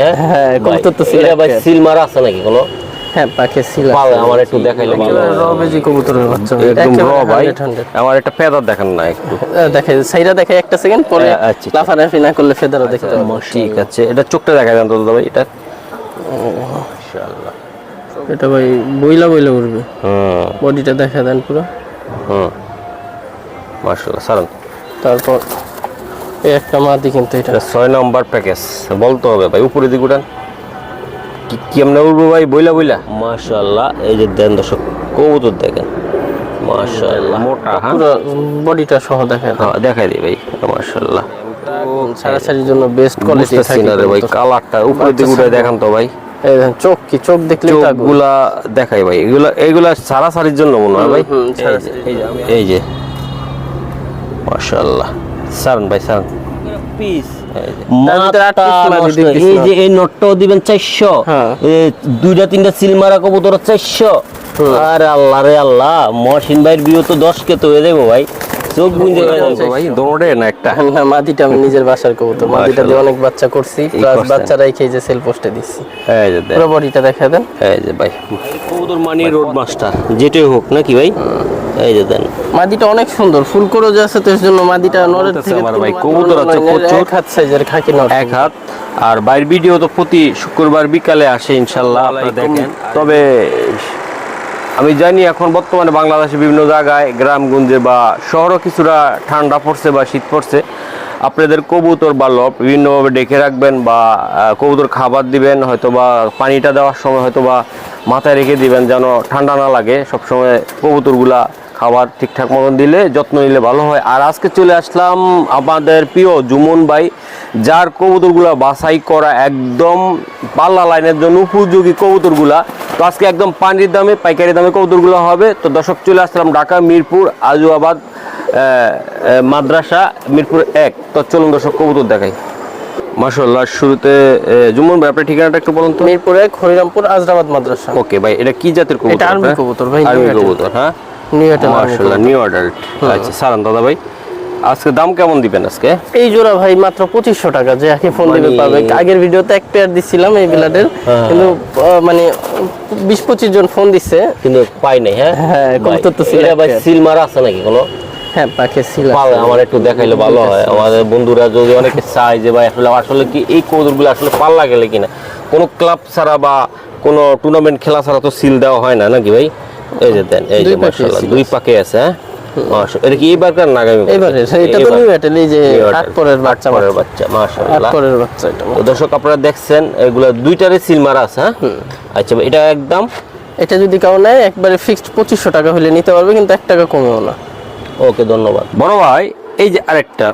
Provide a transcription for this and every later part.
হ্যাঁ? হ্যাঁ, তো এটা ভাই সিল মারা আছে নাকি কোনো? হ্যাঁ পাখি ছিল পালে আমার একটু দেখাইলে ভালো। রবেজি কবুতরের বাচ্চা একদম র ভাই। 100, 100 আমার একটা ফেদার দেখান না একটু। দেখে সাইরা দেখে একটা সেকেন্ড পরে। লাফালাফি না করলে ফেদারও দেখতে ঠিক আছে এটা চোখটা দেখা যান তো দাদা ভাই এটা। মাশাআল্লাহ। এটা ভাই বইলা বইলা উঠবে হুম। বডিটা দেখা দেন পুরো। হুম। মাশাআল্লাহ সারান। তারপর একটা মাদি কিন্তু এটা। ছয় নম্বর প্যাকেজ বলতে হবে ভাই উপরে দিকে উঠান। কি কেমনে উঠবো ভাই? বইলা বইলা। মাশাআল্লাহ এই যে দেন দর্শক কবুতর দেখেন। মাশাআল্লাহ। মোটা হ্যাঁ? পুরো বডিটা সহ দেখা দেন হ্যাঁ, দেখাই দিই ভাই মাশাআল্লাহ। সারাসারির জন্য বেস্ট কোয়ালিটি বুঝতেছি ভাই কালারটা উপরে দিকে উঠে দেখান তো ভাই। চোখ কি চোখ দেখলে। চোখগুলা দেখাই ভাই এগুলা এইগুলা সারাসারির জন্য মনে হয় ভাই। এই যে, সারাসারি। সারন ভাই সারন পিস তার ভিতরে আট piece মাদি, দুই piece এই যে এই নটটাও দিবেন চারশো। দুইটা তিনটা সিল কবুতর চারশো। আরে আল্লাহ রে আল্লাহ মহসিন ভাইয়ের বিয়ে তো দশ কে তো হয়ে যাব ভাই। চোখ ভাই দোনোটাই না একটা। না মাদিটা আমি নিজের বাসার কবুতর। দিয়ে অনেক বাচ্চা করছি প্লাস যে সেল পোস্টে দিচ্ছি। এই যে পুরো বডিটা দেখা দেন। এই যে ভাই। কবুতর মানে রোড মাস্টার যেটাই হোক নাকি ভাই? এই যে দেন। মাদিটা অনেক সুন্দর। ফুল করে যে আছে তো জন্য মাদিটা নরের থেকে আমার ভাই, কবুতর আছে প্রচুর। এক হাত সাইজের খাকি নর। এক হাত। আর বাইরের ভিডিও তো প্রতি শুক্রবার বিকালে আসে ইনশাল্লাহ আপনারা দেখেন। তবে আমি জানি এখন বর্তমানে বাংলাদেশে বিভিন্ন জায়গায় গ্রামগঞ্জে বা শহরও কিছুটা ঠান্ডা পড়ছে বা শীত পড়ছে। আপনাদের কবুতর বা লব বিভিন্নভাবে ডেকে রাখবেন বা কবুতর খাবার দিবেন হয়তো বা পানিটা দেওয়ার সময় হয়তো বা মাথায় রেখে দিবেন যেন ঠান্ডা না লাগে। সবসময় কবুতরগুলা খাবার ঠিকঠাক মতন দিলে যত্ন নিলে ভালো হয়। আর আজকে চলে আসলাম আমাদের প্রিয় জুমন ভাই যার কবুতরগুলা বাছাই করা একদম পাল্লা লাইনের জন্য উপযোগী কবুতরগুলা। তো আজকে একদম পানির দামে পাইকারি দামে কবুতরগুলো হবে। তো দর্শক চলে আসলাম ঢাকা মিরপুর আজুয়াবাদ মাদ্রাসা মিরপুর এক। তো চলুন দর্শক কবুতর দেখাই। মাসাল্লাহ শুরুতে জুমন ভাই আপনার ঠিকানাটা একটু বলুন তো। মিরপুরে হরিরামপুর আজরাবাদ মাদ্রাসা। ওকে ভাই এটা কি জাতের কবুতর এটা আর্মি কবুতর ভাই, আর্মি কবুতর হ্যাঁ? মাশাআল্লাহ নিউ অ্যাডাল্ট আচ্ছা সারান দাদা ভাই আজকে দাম কেমন দিবেন আজকে? এই জোড়া ভাই মাত্র পঁচিশশো টাকা যে একে ফোন দিবে মানে- পাবে। আগের ভিডিওতে এক পেয়ার দিছিলাম এই বিলাটের কিন্তু মানে বিশ পঁচিশ জন ফোন দিচ্ছে কিন্তু পাই নাই হ্যাঁ? হ্যাঁ, ভাই, তো ছিল ভাই সিল মারা আছে নাকি কোনো? হ্যাঁ পাখি আমার একটু দেখাইলে ভালো হয়। আমাদের বন্ধুরা যদি অনেকে চায় যে ভাই আসলে আসলে কি এই কৌদুরগুলো আসলে পাল্লা গেলে কিনা? কোনো ক্লাব ছাড়া বা কোনো টুর্নামেন্ট খেলা ছাড়া তো সিল দেওয়া হয় না নাকি ভাই? এই যে দেন এই যে মাশাআল্লাহ দুই পাকে আছে হ্যাঁ? এটা কি এইবার না আগামী এবারে এটা তো নিউ এটেল এই যে আট পরের বাচ্চা পরের বাচ্চা। বাচ্চা আট মাশাআল্লাহ। পরের বাচ্চা এটা। দর্শক আপনারা দেখছেন এগুলা দুইটারে সিল মারা আছে হ্যাঁ? আচ্ছা এটা একদম? এটা যদি কেউ নেয় একবারে ফিক্সড পঁচিশশো টাকা হলে নিতে পারবে কিন্তু এক টাকা কমেও না। ওকে ধন্যবাদ। বড় ভাই এই যে আরেকটা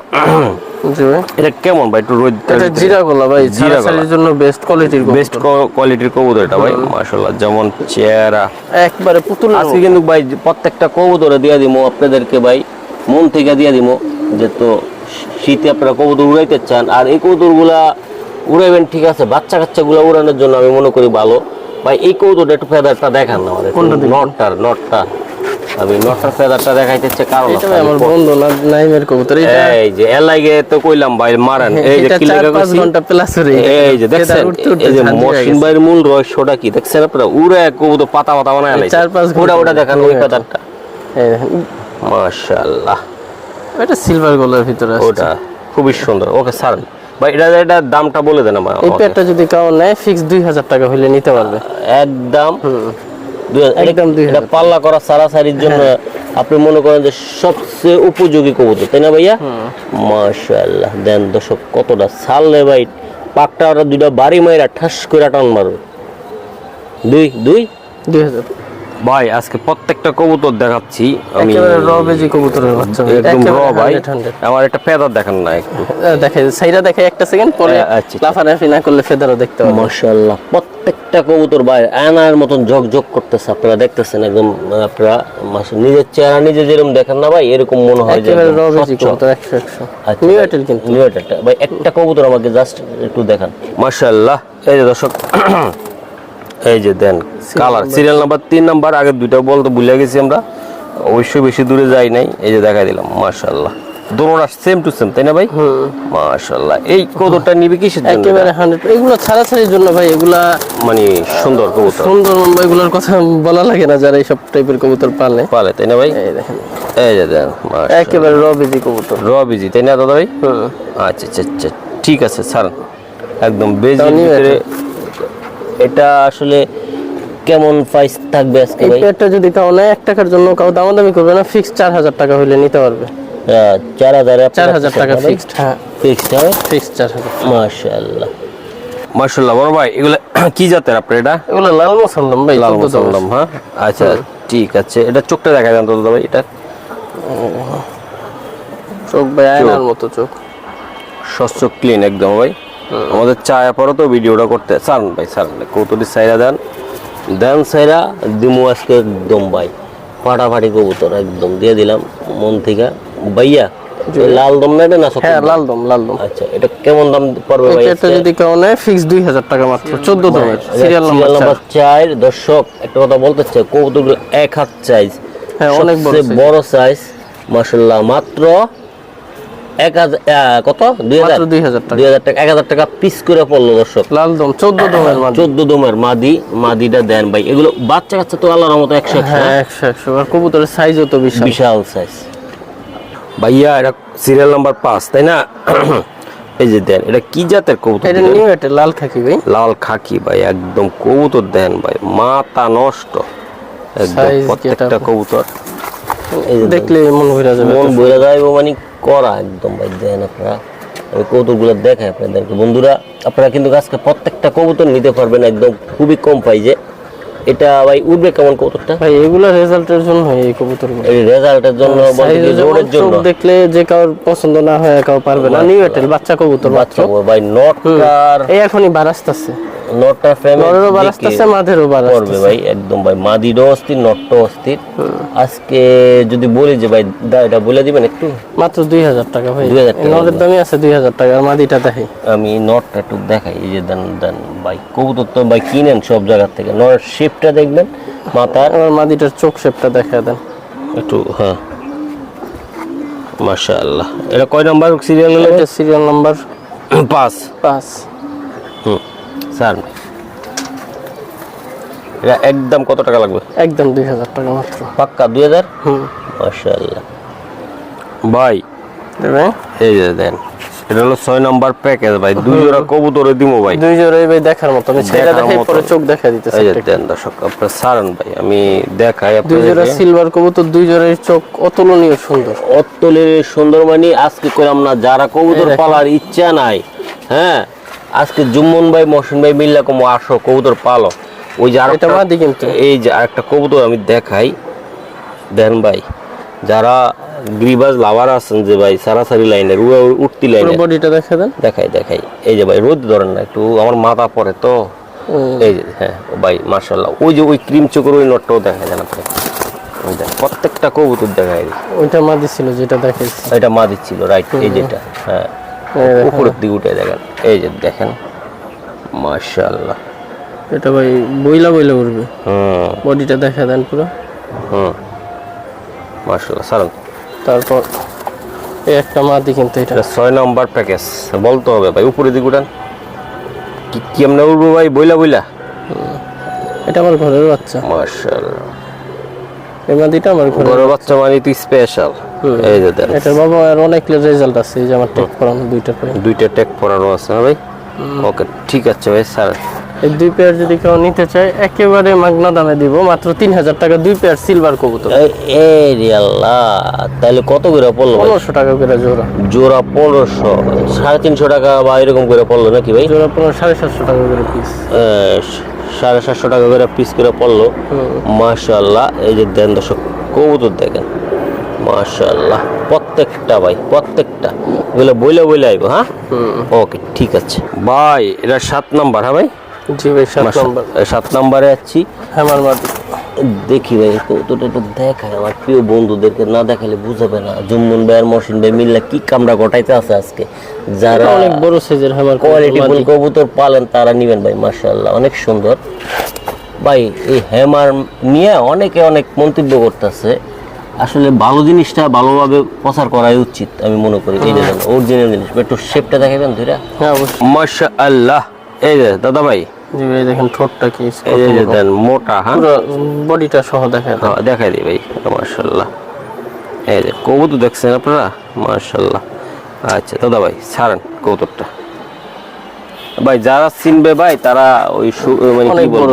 ভাই। এটা কেমন ভাই? একটু রোদ এটা জিরা গোলা ভাই জিরা জিরা জন্য বেস্ট কোয়ালিটির বেস্ট কোয়ালিটির কবুতর এটা ভাই মাশাআল্লাহ। যেমন চেহারা। একবারে পুতুল আজকে কিন্তু ভাই প্রত্যেকটা কবুতরে দিয়ে দিব আপনাদেরকে ভাই মন থেকে দিয়ে দিব যে তো শীতে আপনারা কবুতর উড়াইতে চান। আর এই কবুতরগুলা উড়াইবেন ঠিক আছে? বাচ্চা কাচ্চাগুলো উড়ানোর জন্য আমি মনে করি ভালো। ভাই এই কবুতরটা একটু ফেদারটা দেখান না আমাদের। কোনটা নটটার নটটা। আমি নটটার ফেদারটা দেখাইতেছে কারণ এটা আমার বন্ধু না নাইমের কবুতর এটা এই যে এলাইগে তো কইলাম ভাই মারেন। এই যে কি পাঁচ কইছি? ঘণ্টা প্লাস হয়ে এই যে দেখছেন? এই যে মহসিন ভাইয়ের মূল রহস্যটা কি? দেখছেন আপনারা? উড়ে কবুতর পাতা পাতা বানায় লাইছে। চার পাঁচ ওটা ওটা দেখান ওই। ফেদারটা। মাশাআল্লাহ। এটা সিলভার গোলার ভিতরে আছে। ওটা খুবই সুন্দর। ওকে স্যার ভাই এটা এটা দামটা বলে দেন আমার এই। পেয়ারটা যদি কাউ নেয় ফিক্স দুই হাজার টাকা হলে নিতে পারবে। একদম। এটা পাল্লা করা সারাসারির জন্য আপনি মনে করেন যে সবচেয়ে উপযোগী কবুতর তাই না ভাইয়া? মাশাআল্লাহ দেন দর্শক কতটা ছাড়লে ভাই পাকটা ওরা দুইটা বাড়ি মাইরা ঠাস করে টান মারবে। দুই দুই? দুই হাজার। ভাই আজকে প্রত্যেকটা কবুতর দেখাচ্ছি আমি একেবারে র বেজি কবুতরের বাচ্চা একদম র ভাই। 100, 100 আমার একটা ফেদার দেখান না একটু। আহ, দেখে সাইরা দেখে একটা সেকেন্ড পরে আচ্ছা, আচ্ছা। লাফালাফি না করলে ফেদারও দেখতে পাবো মাশাআল্লাহ প্রত্যেকটা কবুতর ভাই আয়নার মতন ঝকঝক করতেছে আপনারা দেখতেছেন একদম আপনারা মাস- নিজের চেহারা নিজে যেরকম দেখেন না ভাই এরকম মনে হয় যে একেবারে র একদম বেজি স্বচ্ছ। কবুতর একশো একশো। আচ্ছা, নিউ ভাই, এটেল কিন্তু। নিউ এয়ারটেলটা। ভাই একটা কবুতর আমাকে জাস্ট একটু দেখান। মাশাআল্লাহ। এই যে দর্শক এই যে দেন কালার সিরিয়াল নাম্বার তিন নাম্বার আগে দুইটা বলতে ভুলে গেছি আমরা। অবশ্যই বেশি দূরে যাই নাই এই যে দেখাই দিলাম মাশাআল্লাহ। দোনোটা সেম টু সেম তাই না ভাই? মাশাআল্লাহ। এই কবুতরটা নিবে কিসের জন্য? একেবারে হান্ড্রেড এগুলো ছাড়াছাড়ির জন্য ভাই এগুলা মানে সুন্দর কবুতর। সুন্দর এগুলোর কথা বলা লাগে না যারা এইসব টাইপের কবুতর পালে। পালে তাই না ভাই? এই দেখেন। এই যে মাশাআল্লাহ। একেবারে রবিজি কবুতর। র বিজি তাই না দাদা ভাই? আচ্ছা আচ্ছা আচ্ছা ঠিক আছে স্যার একদম বেজির ভিতরে এটা আসলে কেমন প্রাইস থাকবে আজকে ভাই? পেয়ারটা যদি নেয় এক টাকার জন্য কাউ দামাদামি করবে না ফিক্স চার হাজার টাকা হইলে নিতে পারবে। চার হাজার চার হাজার টাকা ফিক্সড হ্যাঁ। ফিক্সড হবে ফিক্সড চার হাজার মাশাআল্লাহ। মাশাআল্লাহ বড় ভাই এগুলা কি জাতের আপনার এটা? এগুলো লাল মশাল্লাম ভাই লাল চোদ্দ হ্যাঁ? আচ্ছা ঠিক আছে। এটা চোখটা দেখা যান তো দাদা ভাই এটা? চোখ ভাই আয়নার মতো চোখ। স্বচ্ছ ক্লিন একদম ভাই। আমাদের চায়া পরে তো ভিডিওটা করতে। সারন ভাই সারন কৌতুলি সাইরা দেন। দেন সাইরা দিমু আজকে একদম ভাই ফাটাফাটি কবুতর একদম দিয়ে দিলাম মন থেকে। ভাইয়া লাল দম না এটা না হ্যাঁ লাল দম লাল দম। আচ্ছা এটা কেমন দাম পড়বে ভাই আজকে? যদি কেউ নেয় ফিক্স দুই হাজার টাকা মাত্র চোদ্দ দমের সিরিয়াল নাম্বার নাম্বার চার। দর্শক একটা কথা বলতে চাই কবুতরগুলো এক হাত সাইজ হ্যাঁ, অনেক বড় বড় সাইজ মাশাল্লাহ মাত্র এক হাজার কত? দুই হাজার? 2000 টাকা। দুই হাজার টাকা এক হাজার টাকা পিস করে পড়ল দর্শক। লাল দম চোদ্দ দমের চোদ্দ দমের মাদি মাদিটা দেন ভাই। এগুলো বাচ্চা কাচ্চা তো আল্লাহর মতো একশো একশো হ্যাঁ একশো একশো। আর কবুতরের সাইজও তো বিশাল। বিশাল সাইজ ভাইয়া এটা সিরিয়াল নাম্বার পাঁচ তাই না? এই যে দেন এটা কি জাতের কবুতর এটা নিউ এটা লাল খাকি ভাই। লাল খাকি ভাই একদম কবুতর দেন ভাই। মাথা নষ্ট। একদম প্রত্যেকটা কবুতর। দেখলে মন ভরে যাবে মন বইরা যাইব মানে করা একদম ভাই দেন আপনারা। আমি কবুতরগুলো দেখাই আপনাদেরকে। বন্ধুরা আপনারা কিন্তু আজকে প্রত্যেকটা কবুতর নিতে পারবেন একদম খুবই কম প্রাইজে এটা ভাই উঠবে কেমন কবুতরটা? ভাই এগুলো রেজাল্টের জন্য হয় এই কবুতর এই রেজাল্টের জন্য জোরের জন্য। দেখলে যে কারোর পছন্দ না হয় কাউ পারবে না। নিউ এটেল বাচ্চা কবুতর বাচ্চা ভাই নটটার এই এখনই বারাস্তাছে নটটার ফ্রেমে নরেরও বারাস্তাছে মাঝেরও পড়বে বারাস্তাছে ভাই একদম ভাই মাদিরও অস্থির নট্ট অস্থির। আজকে যদি বলি যে ভাই দা এটা বলে দিবেন একটু? মাত্র দুই হাজার টাকা ভাই। 2000 টাকা। নরের দামই আছে দুই হাজার টাকা আর মাদিটা দেখে আমি নটটা একটু দেখাই এই যে দেন দেন ভাই কবুতর তো ভাই কিনেন সব জায়গা থেকে। নটের শেপটা দেখবেন মাথার। আমার মাদিটার চোখ শেপটা দেখা দেন। একটু হ্যাঁ। মাশাআল্লাহ। এটা কয় নাম্বার সিরিয়াল হলো? এটা সিরিয়াল নাম্বার পাঁচ। পাঁচ। হুম। স্যার। এটা একদম কত টাকা লাগবে? একদম দুই হাজার টাকা মাত্র। পাক্কা দুই হাজার? হুম। মাশাআল্লাহ। ভাই এই যে দেন এটা হলো ছয় নাম্বার প্যাকেজ ভাই দুই জোড়া কবুতরে দিমো ভাই। দুই জোড়া ভাই দেখার মতো আমি দেখাই পরে চোখ দেখা দিতেছে এই দেন দর্শক আপনার সারান ভাই আমি দেখাই দুই জোড়া সিলভার কবুতর দুই জোড়ার চোখ অতুলনীয় সুন্দর। অত্তলের সুন্দরমানি আজকে কইলাম না যারা কবুতর পালার ইচ্ছা নাই হ্যাঁ আজকে জুম্মন ভাই মহসিন ভাই মিল্লা কম আসো কবুতর পালো। ওই যে আরেকটা- মাদি কিন্তু। এই যে আরেকটা কবুতর আমি দেখাই। দেন ভাই যারা গ্রিবাজ লাভার আছেন যে ভাই সারাসারি লাইনের উঠতি পুরো লাইনের। বডিটা দেখা দেন। দেখাই দেখাই। এই যে ভাই রোদ ধরেন না একটু আমার মাথা পড়ে তো। এই যে হ্যাঁ ও ভাই মার্শাল্লাহ ওই যে ওই ক্রিম চোখের ওই নটটাও দেখা যায় না আপনি ওই দেখ, প্রত্যেকটা কবুতর দেখাই। ওইটা মাদি ছিল যেটা দেখাইছি। এটা মা দিচ্ছিল রাইট এই যেটা হ্যাঁ। উপরের দিকে উঠে দেখেন। এই যে দেখেন মাশাআল্লাহ। এটা ভাই বইলা বইলা উঠবে হুম। বডিটা দেখা দেন পুরো। হুম। মাশাআল্লাহ সালাম। তারপর এই একটা মাদি কিন্তু এটা। ছয় নম্বর প্যাকেজ বলতে হবে ভাই উপরের দিকে উঠান। কি কেমনে উঠবো ভাই বইলা বইলা? এটা আমার ঘরের বাচ্চা। মাশাআল্লাহ। এই মাদিটা আমার ঘরের বাচ্চা। মানে তুই স্পেশাল এই যে দেন। এটার বাবা আর অনেক রেজাল্ট আছে এই যে আমার টেক দুইটা দুইটা টেক পড়ানো আছে না ভাই? ওকে ঠিক আছে ভাই স্যার। এই দুই পেয়ার যদি কেউ নিতে চায় একেবারে মাগনা দামে দিব মাত্র তিন হাজার টাকা দুই পেয়ার সিলভার কবুতর। এই রে আল্লাহ তাহলে কত করে পড়ল? পনেরোশো টাকা করে জোড়া। জোড়া পনেরোশো সাড়ে তিনশো টাকা বা এরকম করে পড়ল নাকি ভাই? জোড়া পনেরো সাড়ে সাতশো টাকা করে পিস সাড়ে সাতশো টাকা করে পিস করে পড়ল। মাশাল্লাহ এই যে দেন দর্শক কবুতর দেখেন। মাশাল্লাহ প্রত্যেকটা ভাই প্রত্যেকটা। এগুলো বইলে বইলে আইবো হ্যাঁ? ওকে ঠিক আছে। ভাই এটা সাত নাম্বার হ্যাঁ ভাই? জি ভাই সাত নম্বর। সাত নাম্বারে আছি। হ্যামার মাদি দেখি ভাই কৌতুটা একটু দেখায়। আমার প্রিয় বন্ধুদেরকে না দেখালে বুঝাবে না। জুম্মন ভাই আর মহসিন ভাই মিল্লা কি কামড়া গটাইতে আছে আজকে? যারা অনেক বড় সাইজের হ্যামার কোয়ালিটি ফুল কবুতর পালেন তারা নিবেন ভাই মার্শাল্লাহ অনেক সুন্দর। ভাই এই হ্যামার নিয়ে অনেকে অনেক মন্তব্য করতেছে। আসলে ভালো জিনিসটা ভালোভাবে প্রচার করাই উচিত আমি মনে করি। এই যে অরিজিনাল জিনিস একটু শেপটা দেখাবেন ধরে হ্যাঁ অবশ্যই। মাশা আল্লাহ এই যে দাদা ভাই জি ভাই দেখেন ঠোঁটটা কি এই যে- দেন মোটা হ্যাঁ? পুরো বডিটা সহ দেখা হ্যাঁ, দেখাই দিই ভাই মার্শাল্লাহ এই যে কবুতর দেখছেন আপনারা? মার্শাল্লাহ আচ্ছা দাদা ভাই ছাড়েন কবুতরটা। ভাই যারা চিনবে ভাই তারা ওই মানে কি বলব?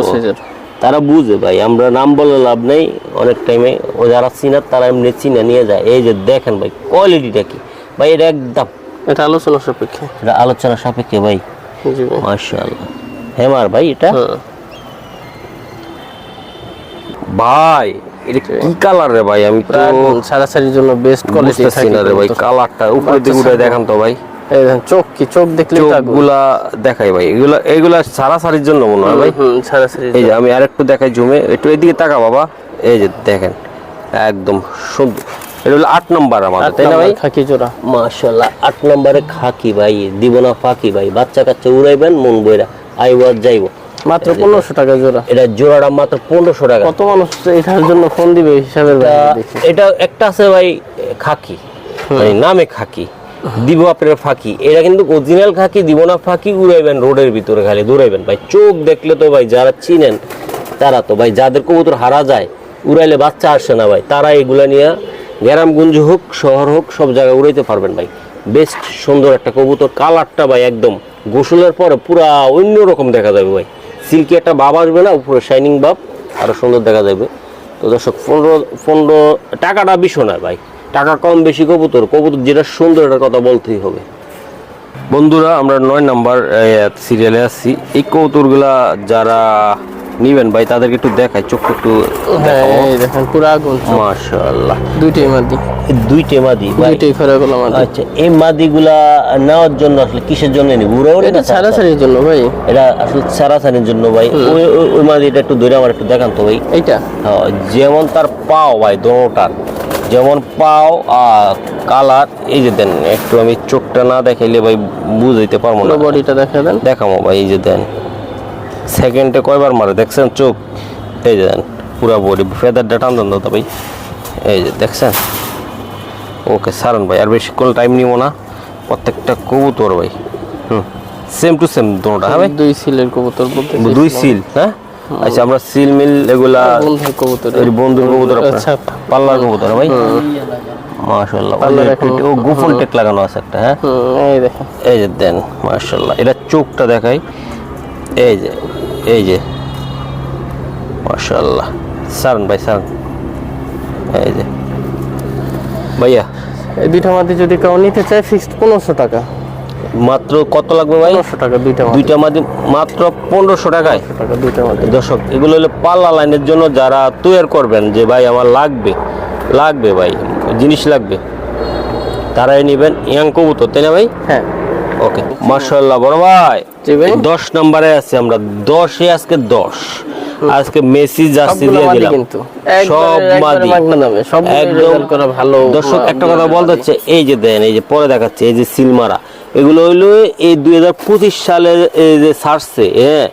তারা বুঝে ভাই আমরা নাম বলে লাভ নেই। অনেক টাইমে ও যারা চিনার তারা এমনি চিনে নিয়ে যায়। এই যে দেখেন ভাই কোয়ালিটিটা কি? ভাই এটা একদম এটা আলোচনা সাপেক্ষে। এটা আলোচনা সাপেক্ষে ভাই। মার্শাল্লাহ হেমার ভাই এটা? হ্যাঁ। ভাই এটা কি কালার রে ভাই? আমি তো প্রায় ছাড়াছাড়ির জন্য বেস্ট কোয়ালিটি থাকে না রে ভাই কালারটা উপরে দিকে উঠে দেখান তো ভাই। এই চোখ কি? চোখ দেখলে চোখগুলা দেখাই ভাই। এগুলা এগুলা সারা সারির জন্য মনে হয় ভাই। এই যে আমি আরেকটু দেখাই জুমে। একটু এদিকে তাকা বাবা। এই যে দেখেন একদম সুন্দর এটা হলো আট নম্বর আমাদের তাই না ভাই? খাকি জোড়া। আট নম্বরে খাকি ভাই দিব না ফাঁকি ভাই। বাচ্চা কাচ্চা উড়াইবেন মন বইরা। আইব আর যাইব। মাত্র পনেরোশো টাকা জোড়া। এটা জোড়াটা মাত্র পনেরোশো টাকা। কত মানুষ এটার জন্য ফোন দিবে হিসাবের এটা- এটা একটা আছে ভাই খাকি। মানে নামে খাকি। দিব আপনার ফাঁকি। এটা কিন্তু অরিজিনাল খাকি দিব না ফাঁকি, উড়াইবেন রোডের ভিতরে খালি, দৌড়াইবেন। ভাই, চোখ দেখলে তো ভাই, যারা চিনেন, তারা তো ভাই, যাদের কবুতর হারা যায়, উড়াইলে বাচ্চা আসে না ভাই। তারা এগুলা নিয়ে গ্রামগঞ্জ হোক, শহর হোক, সব জায়গায় উড়াইতে পারবেন ভাই। বেস্ট সুন্দর একটা কবুতর, কালারটা ভাই একদম গোসলের পরে পুরা অন্য রকম দেখা যাবে ভাই। সিল্কি একটা বাব আসবে না, উপরে শাইনিং বাব আরও সুন্দর দেখা যাবে। তো দর্শক, পনেরো পনেরো, টাকাটা বিষয় না ভাই। টাকা কম, বেশি কবুতর। কবুতর যেটা সুন্দর, এটার কথা বলতেই হবে। বন্ধুরা, আমরা নয় নাম্বার সিরিয়ালে আসছি এই কৌতুরগুলা যারা নিবেন ভাই তাদেরকে একটু দেখাই চোখটা একটু হ্যাঁ দেখেন পুরো চোখ। মাশাআল্লাহ। দুইটাই মাদি। এই দুইটে মাদি দুইটাই ফেরাগুলো মাদি। আচ্ছা এই মাদিগুলা নেওয়ার জন্য আসলে কিসের জন্য নিব? উড়ে উড়ে এটা ছাড়াছাড়ির জন্য ভাই। এটা আসলে সারাসানির জন্য ভাই। ওই ওই- মাদিটা একটু ধরে আমার একটু দেখান তো ভাই। এইটা? হ্যাঁ, যেমন তার পাও ভাই দোনোটার। যেমন পাও আর কালার এই যে দেন একটু আমি চোখটা না দেখাইলে ভাই বুঝাইতে পারব পুরো না বডিটা দেখা দেন দেখামো ভাই এই যে দেন। সেকেন্ডে কয়বার মারে? দেখছেন চোখ? এই যে দেন পুরা বডি ফেদারটা টান দেন দাদা ভাই এই যে দেখছেন? ওকে সারন ভাই আর বেশিক্ষণ টাইম নিব না। প্রত্যেকটা কবুতর ভাই। হুম সেম টু সেম দুটোটা হ্যাঁ ভাই? দুই সিলের কবুতর বলতে দুই সিল হ্যাঁ। আচ্ছা আমরা সিল মিল এগুলা বন্ধুর কবুতর। এই বন্ধুর কবুতর আচ্ছা পাল্লার কবুতর ভাই? মাশাআল্লাহ ও গোফন টেক লাগানো আছে একটা হ্যাঁ? এই দেখেন। এই যে দেন মাশাআল্লাহ এটা চোখটা দেখাই। এই যে এই যে। মাশাআল্লাহ। সারন ভাই সারন। এই যে। ভাইয়া। এই দুইটা মাদি যদি কেউ নিতে চায় ফিক্সড পনেরোশো টাকা। মাত্র কত লাগবে ভাই? পনেরোশো টাকা দুইটা দুইটা মাদি মাত্র পনেরোশো টাকায়? টাকা দুইটা মাদি দর্শক এগুলো হলো পাল্লা লাইনের জন্য যারা তৈরি করবেন যে ভাই আমার লাগবে। লাগবে ভাই জিনিস লাগবে। তারাই নেবেন ইয়াং কবুতর তাই না ভাই? হ্যাঁ। ওকে মার্শাল্লাহ বড় ভাই। দশ নম্বরে আছে আমরা। দশে আজকে দশ। আজকে মেসি জার্সি দিয়ে দিলাম। সব মাদি একদম। করা ভালো দর্শক একটা কথা বলতে হচ্ছে এই যে দেন এই যে পরে দেখাচ্ছে এই যে সিলমারা এগুলো হইল এই দুই হাজার পঁচিশ সালে এই যে ছাড়ছে হ্যাঁ?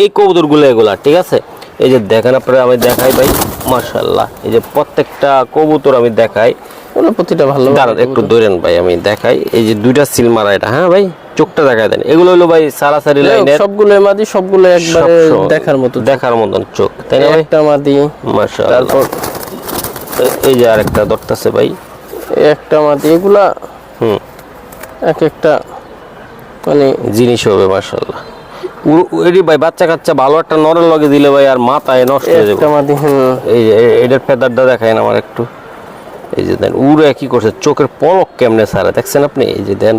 এই কবুতরগুলো এগুলা ঠিক আছে? এই যে দেখেন আপনারা আমি দেখাই ভাই মার্শাল্লাহ এই যে প্রত্যেকটা কবুতর আমি দেখাই। ওগুলো প্রতিটা ভালো দাঁড়ান একটু ধরেন ভাই আমি দেখাই। এই যে দুইটা সিল মারা এটা হ্যাঁ ভাই? চোখটা দেখাই দেন। এগুলো হলো ভাই সারাসারি লাইনের সবগুলো মাদি সবগুলো একবারে দেখার মতো দেখার মতন চোখ তাই না ভাই? একটা মাদি। মাশাআল্লাহ। তারপর এই যে আরেকটা ধরতেছে ভাই। একটা মাদি এগুলা হুম। এক একটা মানে জিনিস হবে মাশাআল্লাহ। এটি ভাই বাচ্চা কাচ্চা ভালো একটা নরের লগে দিলে ভাই আর মাথায় নষ্ট হয়ে একটা যাবে। এই এটার ফেদারটা দেখায় না আমার একটু। এই যে দেন উড়ে কি করছে? চোখের পলক কেমনে সারা? দেখছেন আপনি? এই যে দেন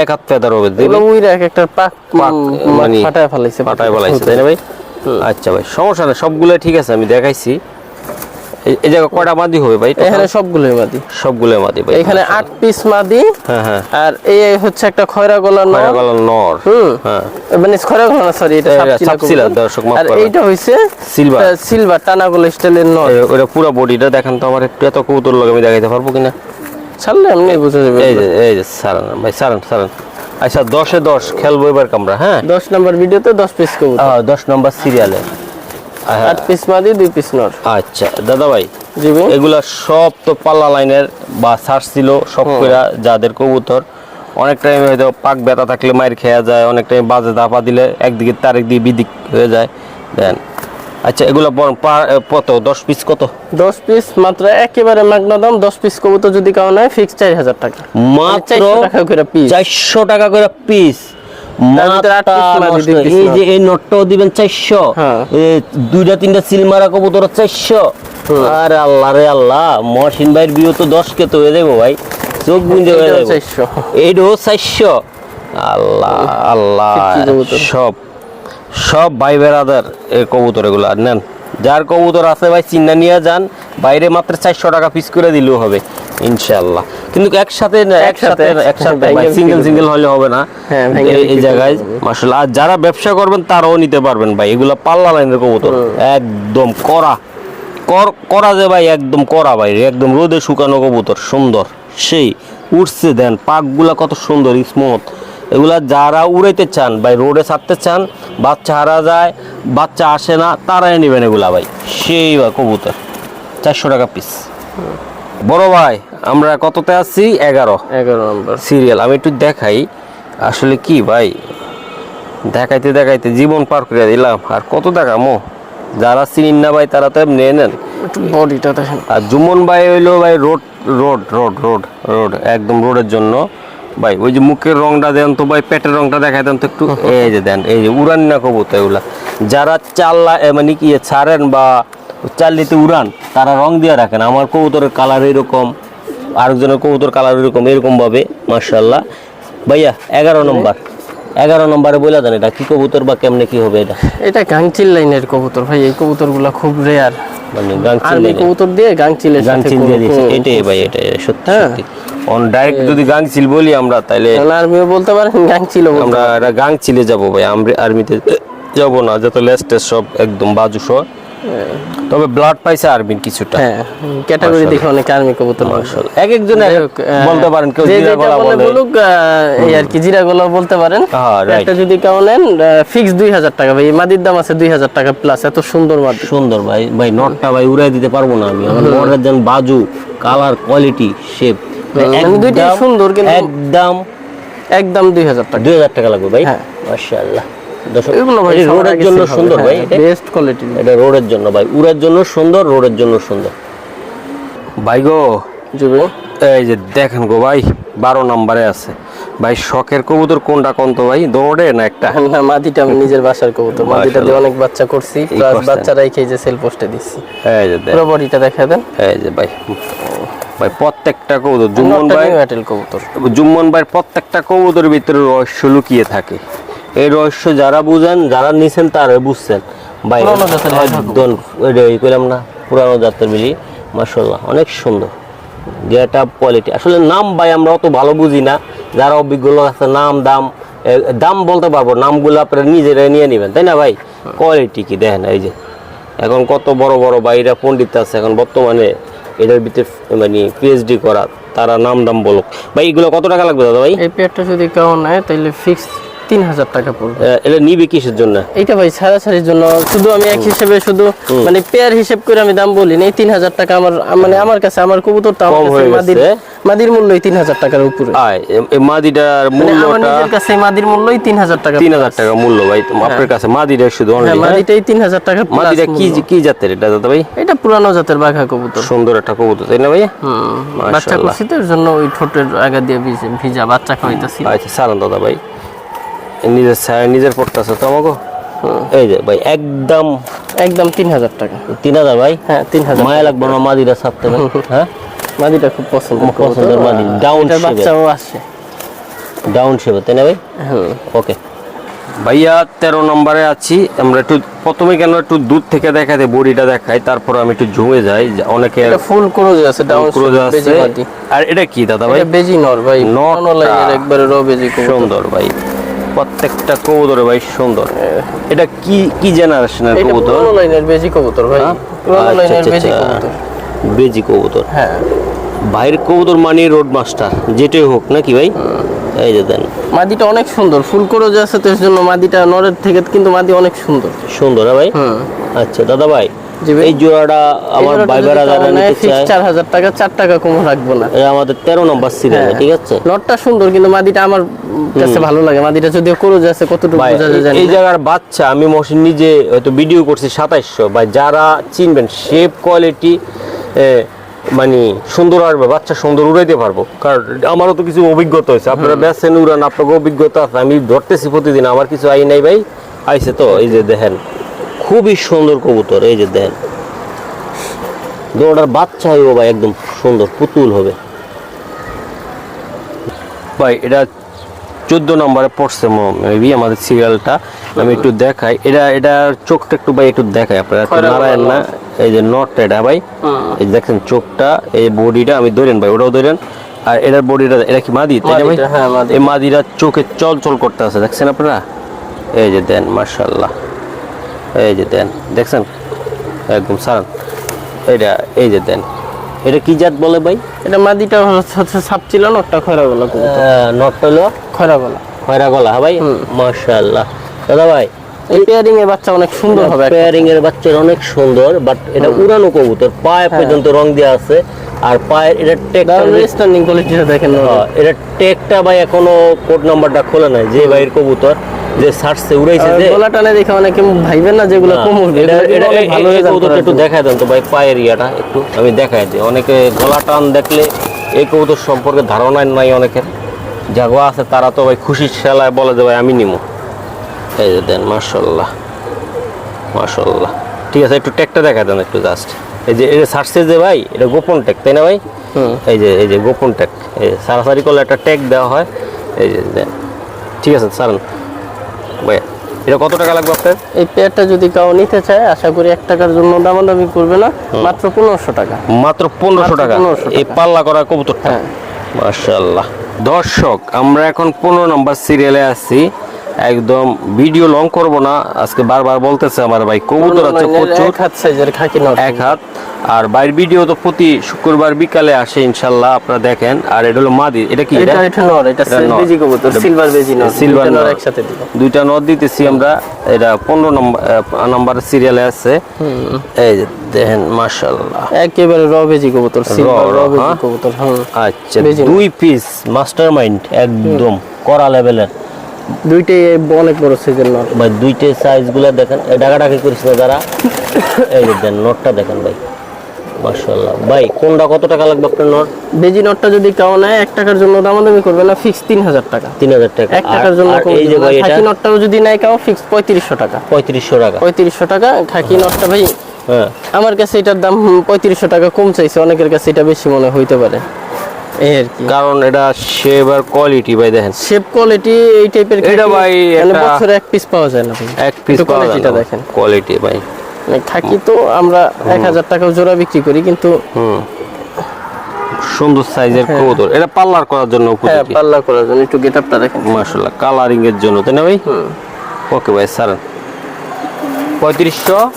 এক হাত ফেদার হবে দিলে উইরা এক একটা পাক পাক, মানে ফাটায় ফেলাইছে। ফাটায় বলাইছে তাই না ভাই? আচ্ছা ভাই সমস্যা না সবগুলো ঠিক আছে আমি দেখাইছি। এই- জায়গা কয়টা মাদি হবে ভাই? এখানে সবগুলোই মাদি। সবগুলো মাদি ভাই। এখানে আট পিস মাদি হ্যাঁ হ্যাঁ। আর এই হচ্ছে একটা খয়রা খয়রা নর। গলার নর। হুম। হ্যাঁ। মানে খয়রা গলা সরি এটা সাপচিলা দর্শক মাফ আর এইটা হইছে Silver। সিলভার টানা গলা স্টাইলের নর। ওটা পুরো বডিটা দেখান তো আমার একটু এত কৌতুর লগে আমি দেখাইতে পারব কিনা? ছাড়লে এমনি বোঝা যাবে। এই যে এই যে সারান ভাই সারান সারান আচ্ছা দশে দশ খেলব এবার আমরা হ্যাঁ? দশ নম্বর ভিডিওতে দশ পিস আহ, দশ নম্বর সিরিয়ালে আট পিস মাদি দুই পিস নর। আচ্ছা দাদা ভাই। এগুলা সব তো পাল্লা লাইনের বা সার্চ ছিল সব কইরা যাদের কবুতর অনেক টাইম হয়তো পাক ব্যথা থাকলে মায়ের খেয়া যায় অনেক টাইম বাজে দাপা দিলে একদিকে তারেক দিয়ে বিদিক হয়ে যায়। দেন আচ্ছা এগুলো কত? দশ পিস কত? দশ পিস মাত্র একেবারে মাগনা দাম দশ পিস কবুতর যদি কাউ নেয় ফিক্স চার হাজার টাকা। মাত্র 400 টাকা করে piece। চারশো টাকা করে পিস এই নর। যে এই নটটাও দিবেন চারশো। দুইটা তিনটা সিলমারা কবুতর চারশো। আরে আল্লাহ রে আল্লাহ মহসিন ভাইয়ের বিয়ে তো দশ কে তো হয়ে যাব ভাই। চোখ গুঞ্জে হয়ে যাব এইটাও চারশো। আল্লাহ আল্লাহ সব সব ভাই বেড়াদার এই কবুতর এগুলো আর নেন। যার কবুতর আছে ভাই চিন্তা নিয়ে যান বাইরে মাত্র চারশো টাকা পিস করে দিলেও হবে। ইনশাল্লাহ কিন্তু একসাথে একসাথে। একসাথে, সিঙ্গেল সিঙ্গেল হলে হবে না। হ্যাঁ, এই- জায়গায়। মাসাল্লাহ আর যারা ব্যবসা করবেন তারাও নিতে পারবেন ভাই। এগুলো পাল্লা লাইনের কবুতর। একদম করা কর করা যে ভাই একদম করা ভাই। একদম রোদে শুকানো কবুতর সুন্দর। সেই উঠছে দেন পাকগুলা কত সুন্দর স্মুথ এগুলা যারা উড়াইতে চান ভাই রোডে ছাড়তে চান বাচ্চা হারা যায় বাচ্চা আসে না তারাই নেবেন এগুলা ভাই। সেই বা কবুতর। চারশো টাকা পিস বড় ভাই আমরা কততে আছি? এগারো। এগারো নম্বর। সিরিয়াল আমি একটু দেখাই। আসলে কি ভাই? দেখাইতে দেখাইতে জীবন পার করে দিলাম। আর কত দেখামো? যারা চিনিন না ভাই তারা তো নিয়ে নেন বডিটা দেখেন। আর জুমন ভাই হইল ভাই road road road road road একদম রোডের জন্য। ভাই ওই যে মুখের রংটা দেন তো ভাই পেটের রংটা দেখাই দেন তো একটু। এই যে দেন এই যে উড়ান না কবুতর এগুলা। যারা চাল্লা মানে কি ছাড়েন বা চাল্লিতে উড়ান তারা রং দিয়ে রাখেন। আমার কবুতরের কালার এরকম আরেকজনের কবুতর কালার এরকম এরকম ভাবে মার্শাল্লাহ ভাইয়া এগারো নম্বর। এগারো নম্বরে বলে দেন এটা কি কবুতর বা কেমনে কি হবে এটা? এটা গাংচিল লাইনের কবুতর ভাই এই কবুতরগুলো খুব রেয়ার মানে গাংচিল আর্মি কবুতর দিয়ে গাংচিলের সাথে গাংচিল দিয়ে দিয়েছে এটাই ভাই এটা সত্যি হ্যাঁ। সত্যি। অন ডাইরেক্ট যদি গাংচিল বলি আমরা তাহলে হুম। আর্মিও বলতে পারেন বলতে আমরা এটা গাংচিলে যাব ভাই আমরা আর্মিতে যাব না যত লেস্টেস সব একদম বাজু সহ তবে ব্লাড পাইছে আর্মির কিছুটা। হ্যাঁ ক্যাটাগরি দেখে অনেক আর্মি কবুতর। মাশাআল্লাহ। এক একজন বলতে পারেন কেউ জিরা গলা বলে বলে বলুক, এই আর কি জিরা গলা বলতে পারেন। একটা যদি কেউ নেন ফিক্স দুই হাজার টাকা ভাই। মাদির দাম আছে দুই হাজার টাকা প্লাস এত সুন্দর মাদি। সুন্দর ভাই ভাই নটটা ভাই উড়াই দিতে পারব না আমি। আমার নটের যেন বাজু কালার কোয়ালিটি শেপ দুইটাই সুন্দর কিন্তু- একদম একদম দুই হাজার টাকা। দুই হাজার টাকা লাগবে ভাই। হ্যাঁ। মাশাআল্লাহ। এগুলো ভাই রোডের জন্য সুন্দর ভাই বেস্ট কোয়ালিটি এটা রোডের জন্য ভাই উড়ার জন্য সুন্দর রোডের জন্য সুন্দর। ভাই গো এই যে দেখেন গো ভাই বারো নম্বরে আছে। ভাই শখের কবুতর কোনটা কোন তো ভাই দৌড়ে না একটা? না মাদিটা আমি নিজের বাসার কবুতর। মাদিটা দিয়ে অনেক বাচ্চা করছি প্লাস। বাচ্চারাই খেয়ে যে সেল পোস্টে দিচ্ছি। এই যে পুরো বডিটা দেখা দেন। এই যে ভাই ভাই প্রত্যেকটা কবুতর জুম্মন ভাই জুম্মন ভাইয়ের প্রত্যেকটা কবুতরের ভিতরে রহস্য লুকিয়ে থাকে। এই রহস্য যারা বুঝেন যারা নিছেন তারা বুঝছেন। ভাই একদম করলাম না পুরানো জাতের বিলি মাসাল্লাহ অনেক সুন্দর। গেট আপ কোয়ালিটি আসলে নাম ভাই আমরা অত ভালো বুঝি না যারা অভিজ্ঞ আছে নাম দাম দাম বলতে পারব নামগুলো আপনারা নিজেরাই নিয়ে নেবেন তাই না ভাই? কোয়ালিটি কি দেখেন এই যে এখন কত বড় বড় বাইরা পণ্ডিত আছে এখন বর্তমানে এটার ভিতরে মানে পিএইচডি করা তারা নাম দাম বলুক। ভাই এগুলো কত টাকা লাগবে দাদা ভাই? এই পেয়ারটা যদি কেউ নেয় তাহলে ফিক্স তিন হাজার টাকা পড়বে। এটা নিবে কিসের জন্য? এইটা ভাই ছাড়াছাড়ির জন্য শুধু আমি এক হিসেবে শুধু মানে পেয়ার হিসেব করে আমি দাম বলি না এই তিন হাজার টাকা আমার মানে আমার কাছে আমার কবুতর তো মাদির মাদির মূল্যই তিন হাজার টাকার উপরে। মাদিটার মানে মূল্যটা কাছে মাদির মূল্যই তিন হাজার টাকা তিন হাজার টাকা মূল্য ভাই তো আপনার কাছে মাদিটা শুধু হ্যাঁ হ্যাঁ? মাদিটাই তিন হাজার টাকা মাদিটা কি কি জাতের এটা দাদা ভাই? এটা পুরানো জাতের বাঘা কবুতর। সুন্দর একটা কবুতর তাই না ভাই? বাচ্চা এর জন্য ওই ঠোঁটের আগা দিয়ে ভিজা বাচ্চা খাওয়াইতেছি। আচ্ছা সারান দাদা ভাই। নিজের ছায়া নিজের পড়তেছে তো আমাকে এই যে ভাই একদম একদম তিন হাজার টাকা। তিন হাজার ভাই? হ্যাঁ তিন হাজার মায়া লাগবে না মাদিটা ছাড়তে হ্যাঁ? মাদিটা খুব পছন্দ পছন্দের মাদি, down এটার বাচ্চাও আসে। ডাউন শেপে তাই না ভাই? হুম ওকে ভাইয়া তেরো নম্বরে আছি। আমরা একটু প্রথমে কেন একটু দূর থেকে দেখাতে বডিটা দেখাই তারপর আমি একটু ঝুমে যাই অনেকে ফুল ক্রোজ আছে ডাউন ক্রোজ আছে। আর এটা কি দাদা ভাই? এটা বেজি নর ভাই। লাইনের একবারে র বেজি। সুন্দর ভাই। প্রত্যেকটা কবুতর ভাই সুন্দর। এটা কি কি জেনারেশনের এটা কবুতর? পুরনো লাইনের বেজি কবুতর ভাই। হ্যাঁ? আচ্ছা, লাইনের আচ্ছা, বেজি আচ্ছা। কবুতর। বেজি কবুতর। হ্যাঁ। ভাইয়ের কবুতর মানে রোড মাস্টার যেটাই হোক নাকি ভাই? এই যে দেন। মাদিটা অনেক সুন্দর। ফুল ক্রোজ আছে তো জন্য মাদিটা নরের থেকে কিন্তু মাদি অনেক সুন্দর। সুন্দর হ্যাঁ ভাই? আচ্ছা দাদা ভাই। এই জোড়াটা আমার ভাইবারা যারা নিতে চায়। চার হাজার টাকা চার টাকা কম রাখব না। এটা আমাদের তেরো নম্বর সিরিয়াল হ্যাঁ। ঠিক আছে? লটটা সুন্দর কিন্তু মাদিটা আমার কাছে ভালো লাগে। মাদিটা যদিও করো যাচ্ছে কতটুকু বোঝা যায় এই- জায়গার বাচ্চা আমি মহসিন নিজে হয়তো ভিডিও করছি সাতাইশশো। ভাই যারা চিনবেন শেপ কোয়ালিটি মানে সুন্দর আসবে বাচ্চা সুন্দর উড়াইতে পারব। কারণ আমারও তো কিছু অভিজ্ঞতা হয়েছে। আপনারা বেছেন উড়ান আপনাকে অভিজ্ঞতা আছে। আমি ধরতেছি প্রতিদিন আমার কিছু আই নাই ভাই। আইসে তো এই যে দেখেন। খুবই সুন্দর কবুতর এই যে দেখেন দৌড়ার বাচ্চা হইব ভাই একদম সুন্দর পুতুল হবে। ভাই এটা চোদ্দ নম্বরে পড়ছে মেবি আমাদের সিরিয়ালটা আমি একটু দেখাই। এটা এটা চোখটা একটু ভাই একটু দেখাই আপনারা নারায়ণ না। এই যে নটটা এটা ভাই এই যে দেখছেন চোখটা এই বডিটা আমি ধরেন ভাই ওটাও ধরেন। আর এটার বডিটা এটা কি মাদি তাই না ভাই? হ্যাঁ, এই মাদিরা চোখে চল চল করতে আছে দেখছেন আপনারা? এই যে দেন মার্শাল্লাহ এই যে দেন দেখছেন? একদম সারান এটা এই যে দেন। এটা কি জাত বলে ভাই? এটা মাদিটা হচ্ছে- সাপ ছিল নটটা খয়রা গলা নটটা হলো খয়রা গলা খয়রা গলা হ্যাঁ ভাই মার্শাল্লাহ দাদা ভাই এই পেয়ারিং এর বাচ্চা অনেক সুন্দর হবে। পেয়ারিং এর বাচ্চার অনেক সুন্দর বাট এটা উড়ানো কবুতর পায়ে পর্যন্ত রং দেওয়া আছে আর পায়ের এটা টেকটা স্ট্যান্ডিং কোয়ালিটিটা দেখেন হ্যাঁ, এটা টেকটা ভাই এখনও কোড নাম্বারটা খোলা নাই যে ভাইয়ের কবুতর। যে সার্চে উড়াইছে যে গলা টানে দেখে অনেকে ভাইবেন না যেগুলো না, কম উঠবে এটা ভালো একটু। দেখায় দেন তো ভাই পায়ের ইয়াটা একটু আমি দেখাই দিই। অনেকে গলা টান দেখলে এই কবুতর সম্পর্কে ধারণা নাই অনেকের। জাগোয়া আছে তারা তো ভাই খুশির খেলায় বলে যে ভাই আমি নিমু। এই যে দেন মার্শাল্লাহ মার্শাল্লাহ ঠিক আছে একটু টেকটা দেখা দেন একটু জাস্ট এই যে এটা সার্চে যে ভাই এটা গোপন টেক তাই না ভাই? হুম। এই যে এই যে গোপন টেক। এই সারাসারি করলে একটা টেক দেওয়া হয়। এই যে দেন। ঠিক আছে সারান। ভাই এটা কত টাকা লাগবে আপনার? এই পেয়ারটা যদি কেউ নিতে চায় আশা করি এক টাকার জন্য দামাদামি করবে না মাত্র পনেরোশো টাকা। মাত্র পনেরোশো টাকা? 1500 এই পাল্লা করা কবুতরটা? হ্যাঁ। মাশাল্লাহ দর্শক আমরা এখন পনেরো নম্বর সিরিয়ালে আছি। একদম ভিডিও লং করব না। আজকে বারবার বলতেছে আমার ভাই কবুতর আছে প্রচুর। এক হাত সাইজের খাকি এক হাত। আর বাইরের ভিডিও তো প্রতি শুক্রবার বিকালে আসে ইনশাল্লাহ আপনারা দেখেন। আর এটা হলো মাদি। এটা কি? এটা এটা নর এটা বেজি কবুতর সিলভার বেজি নর দুইটা নর নর। একসাথে দিব। দুইটা নদ দিতেছি আমরা। এটা পনেরো নম্বর নাম্বার সিরিয়ালে আছে। এই যে দেখেন মাশাল্লাহ একেবারে র বেজি কবুতর সিলভার র বেজি হ্যাঁ? কবুতর হ্যাঁ আচ্ছা দুই পিস মাস্টার মাইন্ড একদম কড়া লেভেলের দুইটাই অনেক বড় সাইজের নর ভাই দেখেন এই ডাকাডাকি করিস না যারা। এই দেন নোটটা দেখেন ভাই। ভাই কোনটা কত টাকা লাগবে আপনার নোট বেজি নটটা যদি কেউ নেয় এক টাকার জন্য দামাদামি করবে না ফিক্স তিন হাজার টাকা। তিন হাজার টাকা। এক টাকার জন্য এই যে ভাই এটা খাকি নটটাও যদি নেয় কেউ ফিক্স পঁয়ত্রিশশো টাকা। পঁয়ত্রিশশো টাকা। পঁয়ত্রিশশো টাকা খাকি নটটা ভাই। হ্যাঁ। আমার কাছে এটার দাম পঁয়ত্রিশশো টাকা কম চাইছে অনেকের কাছে এটা বেশি মনে হইতে পারে। কারণ এটা শেপ আর কোয়ালিটি ভাই দেখেন। শেপ কোয়ালিটি এই টাইপের এটা ভাই একটা- বছরে এক পিস পাওয়া যায় না ভাই। এক পিস কোয়ালিটিটা দেখেন। কোয়ালিটি ভাই। মানে খাকি তো আমরা এক হাজার টাকাও জোড়া বিক্রি করি কিন্তু হুম। সুন্দর সাইজের কবুতর। এটা পার্লার করার জন্য হ্যাঁ পাল্লা করার জন্য। একটু গেট আপটা দেখেন। মাশাল্লাহ কালারিং এর জন্য তাই না ভাই? ওকে ভাই স্যার পঁয়ত্রিশশো।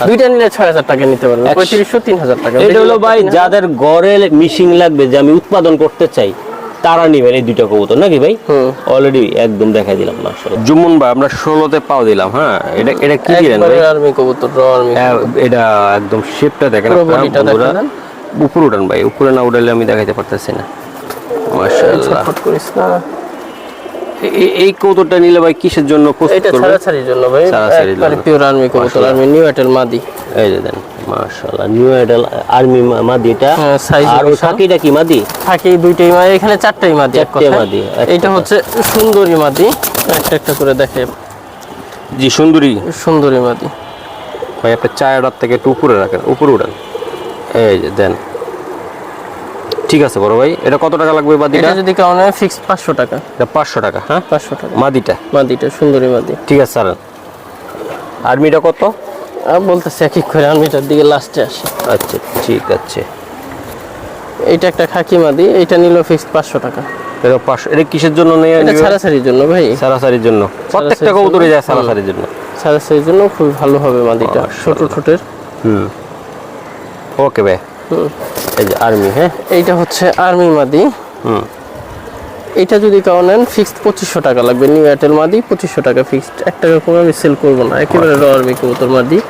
দুইটা নিলে ছয় হাজার টাকা নিতে পারবেন পঁয়ত্রিশশো তিন হাজার টাকা। এটা হলো ভাই যাদের ঘরে মিশিং লাগবে যে আমি উৎপাদন করতে চাই তারা নিবেন এই দুইটা কবুতর নাকি ভাই। অলরেডি একদম দেখাই দিলাম মাশাআল্লাহ। জুমুন ভাই আমরা ষোলোতে পাও দিলাম হ্যাঁ? এটা এটা কি দিলেন ভাই? আর্মি কবুতর র আর্মি হ্যাঁ, এটা একদম শেপটা দেখেন আপনারা? উপরে উঠান ভাই উপরে না উঠালে আমি দেখাইতে পারতেছি না। মাশাআল্লাহ ছটফট করিস না এ- এ- এই কবুতরটা নিলে ভাই কিসের জন্য প্রস্তুত এটা ছাড়াছাড়ির জন্য ভাই। একবারে পিওর আর্মি কবুতর আর্মি নিউ এয়ারটেল মাদি এই যে দেন মাশাআল্লাহ নিউ আইডল আর্মি মাদি এটা। হ্যাঁ, আর। সাকিটা কি মাদি থাকে দুইটাই মাদি এখানে চারটাই মাদি এক চারটে মাদি, এইটা হচ্ছে সুন্দরী মাদি একটা একটা করে দেখে। জি সুন্দরী। সুন্দরী মাদি ভাই আপনি চায়াটার থেকে একটু উপরে রাখেন উপরে উঠান। এই যে দেন। ঠিক আছে বড় ভাই এটা কত টাকা লাগবে মাদিটা? এটা যদি কারণে ফিক্স পাঁচশো টাকা। এটা পাঁচশো টাকা হ্যাঁ? পাঁচশো টাকা। মাদিটা? মাদিটা সুন্দরী মাদি। ঠিক আছে স্যার আর্মিটা কত? বলতেছে এক এক করে আর্মিটার দিকে লাস্টে আসে। আচ্ছা ঠিক আছে। এইটা একটা খাকি মাদি এটা নিল ফিক্স পাঁচশো টাকা। এটা পাঁচশো এটা কিসের জন্য নিয়ে এটা ছাড়াছাড়ির জন্য ভাই। সারাসারির জন্য। প্রত্যেকটা সারাসারির কবুতরে যায় সারাসারির জন্য। ছাড়াছাড়ির জন্য খুব ভালো হবে মাদিটা ছোট ছোটের হুম। ওকে ভাই। এই যে আর্মি হ্যাঁ? এইটা হচ্ছে আর্মি মাদি। হুম। এইটা যদি কাউ নেন ফিক্সড পঁচিশশো টাকা লাগবে। নিউ এয়ারটেল মাদি পঁচিশশো টাকা ফিক্সড এক টাকা কমে আমি সেল করব না। একেবারে র আর্মি কবুতর মাদি।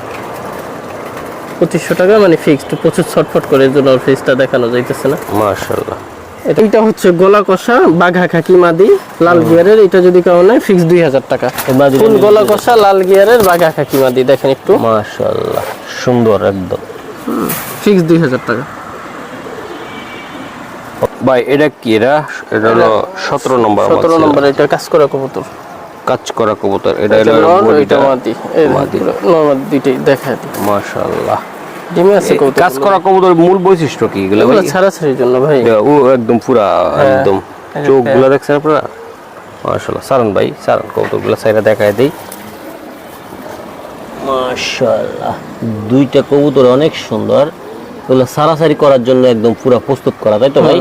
পঁচিশশো টাকা মানে ফিক্সড প্রচুর ছটফট করে জন্য ফেসটা দেখানো যাইতেছে না। মাশাআল্লাহ। এটা এটা হচ্ছে গলা কষা বাঘা খাকি মাদি লাল গিয়ারের এটা যদি কারও নেয় ফিক্স দুই হাজার টাকা। ফুল গলা কষা লাল গিয়ারের বাঘা খাকি মাদি দেখেন একটু। মাশাআল্লাহ। সুন্দর একদম। ফিক্স দুই হাজার টাকা। ভাই এটা কি এটা এটা হলো সতেরো নম্বর সতেরো। নম্বর এটা কাজ করা কবুতর। কাজ করা কবুতর। এটা হলো এটা মাদি। নর্মাল দুইটাই দেখা দিই। মাশাআল্লাহ। ডিমে আছে কবুতর কাজ করা কবুতর মূল বৈশিষ্ট্য কি এগুলো? ভাই? ছাড়াছাড়ির জন্য ভাই। ও একদম পুরা একদম এই যে চোখগুলো দেখছেন আপনারা? মাশাআল্লাহ। সারন ভাই সারন কবুতরগুলো সাইরা দেখায় দেই। মাশাআল্লাহ দুইটা কবুতর অনেক সুন্দর। এগুলো সারাসারি করার জন্য একদম পুরো প্রস্তুত করা তাই তো ভাই?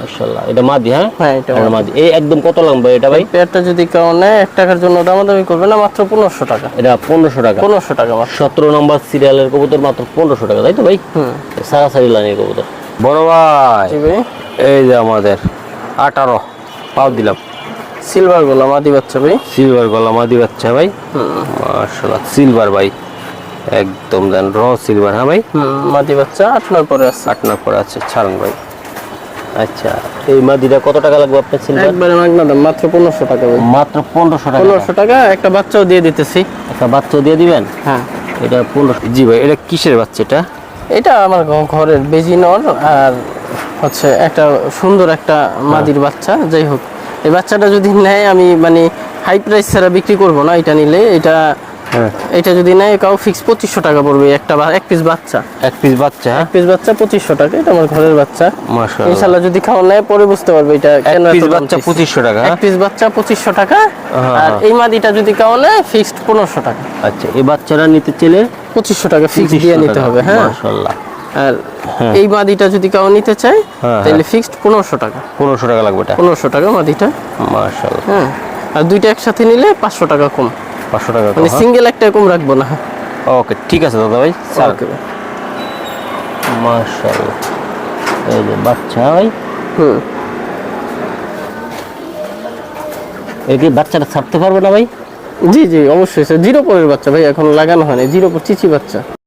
মাশাআল্লাহ এটা মাদি হ্যাঁ? হ্যাঁ এটা মাদি। এই একদম কত লম্বা এটা ভাই? পেয়ারটা যদি কেউ নেয় এক টাকার জন্য দামাদামি করবে না মাত্র পনেরোশো টাকা। এটা পনেরোশো টাকা। পনেরোশো টাকা মাত্র। সতেরো নম্বর সিরিয়ালের কবুতর মাত্র পনেরোশো টাকা তাই তো ভাই? সারাসারি লাইনের কবুতর। বড় ভাই ভাই। এই যে আমাদের আঠারো পাও দিলাম। সিলভার গোলা মাদি বাচ্চা ভাই? সিলভার গলা মাদি বাচ্চা ভাই। মাশাআল্লাহ সিলভার ভাই। একদম দেন র সিলভার হ্যাঁ ভাই? মাদি বাচ্চা আটনার পরে আছে। আটনার পরে আছে ছাড়ুন ভাই। আচ্ছা এই মাদিটা কত টাকা লাগবে আপনার সিলভার একবারে মাগনা দাম মাত্র পনেরোশো টাকা ভাই। মাত্র পনেরোশো টাকা। পনেরোশো টাকা একটা বাচ্চাও দিয়ে দিতেছি। একটা বাচ্চা দিয়ে দিবেন? হ্যাঁ। এটা পনেরোশো জি ভাই এটা কিসের বাচ্চা এটা? এটা আমার ঘরের বেজি নর আর হচ্ছে একটা সুন্দর একটা মাদির বাচ্চা যাই হোক। এই বাচ্চাটা যদি নেয় আমি মানে হাই প্রাইস ছাড়া বিক্রি করব না এটা নিলে। এটা হ্যাঁ। এটা যদি নেয় কাউ ফিক্স পঁচিশশো টাকা পড়বে একটা এক পিস বাচ্চা। এক পিস বাচ্চা? এক পিস বাচ্চা পঁচিশশো টাকা এটা আমার ঘরের বাচ্চা। ইনশাল্লাহ যদি খাওয়া নেয় পরে বুঝতে পারবে এটা কেন পিস বাচ্চা পঁচিশশো টাকা? এক পিস বাচ্চা পঁচিশশো টাকা। আর। এই মাদিটা যদি কাউ নেয় ফিক্সড পনেরোশো টাকা। আচ্ছা এই বাচ্চারা নিতে চাইলে পঁচিশশো টাকা ফিক্স দিয়ে নিতে হবে হ্যাঁ। মাশাআল্লাহ। আর এই মাদিটা যদি কাউ নিতে চায় হ্যাঁ, তাহলে ফিক্সড পনেরোশো টাকা। পনেরোশো টাকা লাগবে এটা? পনেরোশো টাকা মাদিটা। মাশাআল্লাহ। হ্যাঁ। আর দুইটা একসাথে নিলে পাঁচশো টাকা কম। পাঁচশো টাকা মানে সিঙ্গেল একটা কম রাখব না। ওকে ঠিক আছে দাদা ভাই ওকে। মাশাআল্লাহ। এই যে বাচ্চা ভাই। হুম। এই কি বাচ্চাটা ছাড়তে পারবে না ভাই? জি জি অবশ্যই স্যার। জিরো পরের বাচ্চা ভাই এখন লাগানো হয়নি। জিরো পর চিচি বাচ্চা।